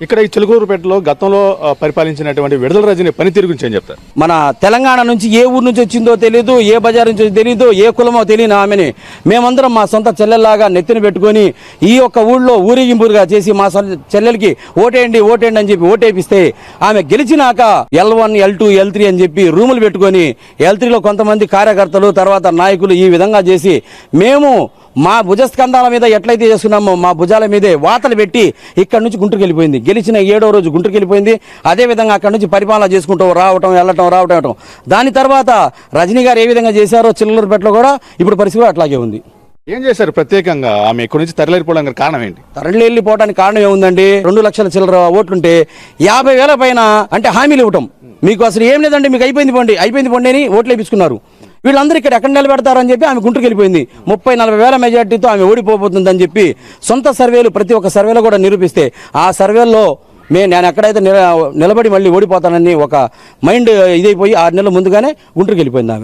ఇక్కడ ఈ చిలుకూరుపేటలో గతంలో పరిపాలించినటువంటి విడుదల రజని పనితీరు గురించి ఏం చెప్తారు? మన తెలంగాణ నుంచి ఏ ఊరు నుంచి వచ్చిందో తెలియదు ఏ బజార్ నుంచి తెలియదు ఏ కులమో తెలియని ఆమెని మేమందరం మా సొంత చెల్లెల్లాగా నెత్తిన పెట్టుకొని ఈ యొక్క ఊళ్ళో ఊరేగింపుగా చేసి మా సొంత చెల్లెలకి ఓటేయండి ఓటేయండి అని చెప్పి ఓటేపిస్తే ఆమె గెలిచినాక L one L two L three అని చెప్పి రూములు పెట్టుకొని ఎల్ త్రీలో కొంతమంది కార్యకర్తలు తర్వాత నాయకులు ఈ విధంగా చేసి మేము మా భుజస్కంధాల మీద ఎట్లయితే చేసుకున్నామో మా భుజాల మీదే వాతలు పెట్టి ఇక్కడ నుంచి గుంటుకెళ్ళిపోయింది గెలిచిన ఏడో రోజు గుంటూరుకి వెళ్ళిపోయింది అదే విధంగా అక్కడ నుంచి పరిపాలన చేసుకుంటూ రావటం వెళ్ళటం రావటం వెళ్ళటం దాని తర్వాత రజనీ గారు ఏ విధంగా చేశారో చిల్లూరుపేటలో కూడా ఇప్పుడు పరిస్థితి అట్లాగే ఉంది. ఏం చేశారు ప్రత్యేకంగా? ఆమె ఇక్కడి నుంచి తరలిపోవడానికి కారణం ఏంటి? తరలి వెళ్ళిపోవడానికి కారణం ఏముందండి? రెండు లక్షల చిల్లర ఓట్లుంటే యాభై వేల పైన అంటే హామీలు ఇవ్వటం. మీకు అసలు ఏం లేదండి మీకు అయిపోయింది పోండి అయిపోయింది పోండి అని ఓట్లు వేయించుకున్నారు వీళ్ళందరూ ఇక్కడ ఎక్కడ నిలబెడతారని చెప్పి ఆమె గుంటూరుకి వెళ్ళిపోయింది. ముప్పై నలభై వేల మెజార్టీతో ఆమె ఓడిపోతుందని చెప్పి సొంత సర్వేలు ప్రతి ఒక్క సర్వేలో కూడా నిరూపిస్తే ఆ సర్వేల్లో మే నేను ఎక్కడైతే నిలబడి మళ్ళీ ఓడిపోతానని ఒక మైండ్ ఇదైపోయి ఆరు నెలల ముందుగానే గుంటూరుకి వెళ్ళిపోయింది ఆమె.